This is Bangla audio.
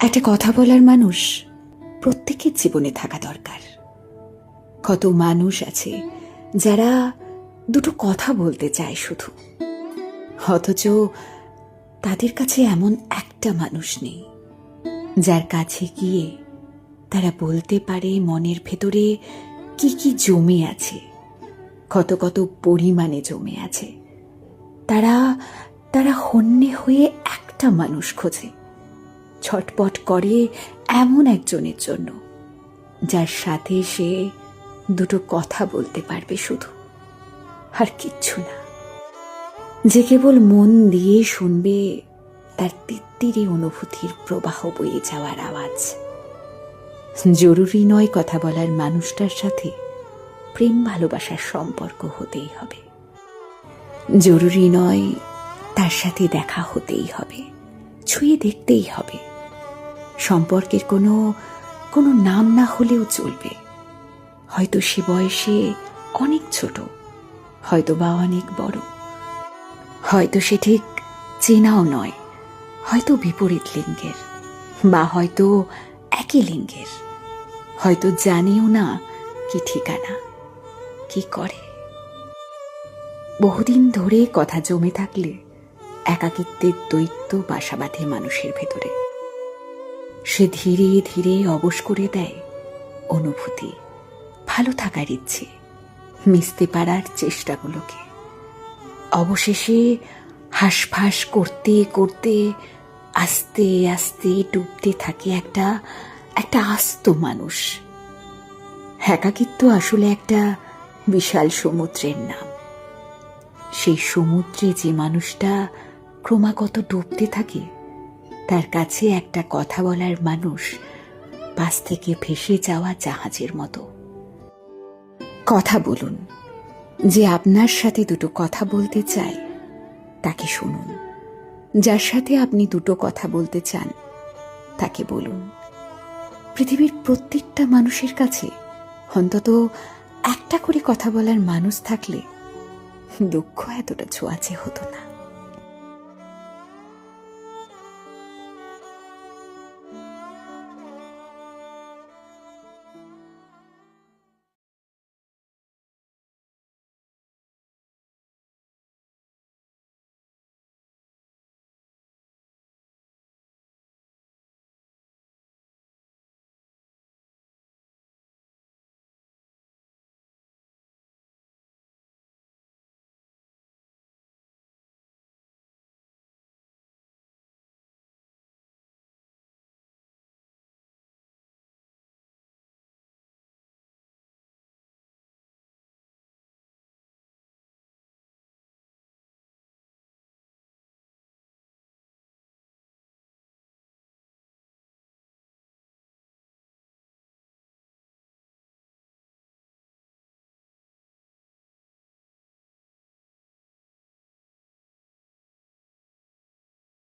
একটা কথা বলার মানুষ প্রত্যেকের জীবনে থাকা দরকার। কত মানুষ আছে যারা দুটো কথা বলতে চায় শুধু। অথচ তাদের কাছে এমন একটা মানুষ নেই, যার কাছে গিয়ে তারা বলতে পারে মনের ভেতরে কি কি জমে আছে, কত কত পরিমাণে জমে আছে। তারা তারা হন্যে হয়ে একটা মানুষ খোঁজে। ছটপট করে এমন একজনের জন্য, যার সাথে সে দুটো কথা বলতে পারবে শুধু, আর কিচ্ছু না। যে কেবল মন দিয়ে শুনবে, তার তিত্তিরে অনুভূতির প্রবাহ বয়ে যাওয়ার আওয়াজ। জরুরি নয় কথা বলার মানুষটার সাথে প্রেম ভালোবাসার সম্পর্ক হতেই হবে। জরুরি নয় তার সাথে দেখা হতেই হবে, ছুঁয়ে দেখতেই হবে। সম্পর্কের কোনো কোনো নাম না হলেও চলবে। হয়তো সে বয়সে অনেক ছোট হয়তো বা অনেক বড়। হয়তো সে ঠিক চেনাও নয়, হয়তো বিপরীত লিঙ্গের, বা হয়তো একই লিঙ্গের। হয়তো জানেও না কি ঠিকানা, কি করে। বহুদিন ধরে কথা জমে থাকলে একাকিত্বের দৈত্য বাসা বাঁধে মানুষের ভেতরে। সে ধীরে ধীরে অবশ করে দেয় অনুভূতি। ভালো থাকার ইচ্ছে, মিশতে পারার চেষ্টাগুলোকে। অবশেষে হাঁসফাঁস করতে করতে আস্তে আস্তে ডুবতে থাকে একটা একটা আস্ত মানুষ। একাকিত্ব আসলে একটা বিশাল সমুদ্রের নাম। সেই সমুদ্রে যে মানুষটা ক্রমাগত ডুবতে থাকে তার কাছে একটা কথা বলার মানুষ পাশ থেকে ভেসে যাওয়া জাহাজের মতো। কথা বলুন, যে আপনার সাথে দুটো কথা বলতে চায়, তাকে শুনুন। যার সাথে আপনি দুটো কথা বলতে চান, তাকে বলুন। পৃথিবীর প্রত্যেকটা মানুষের কাছে অন্তত একটা করে কথা বলার মানুষ থাকলে দুঃখ এতটা ছোঁয়াচে হতো না।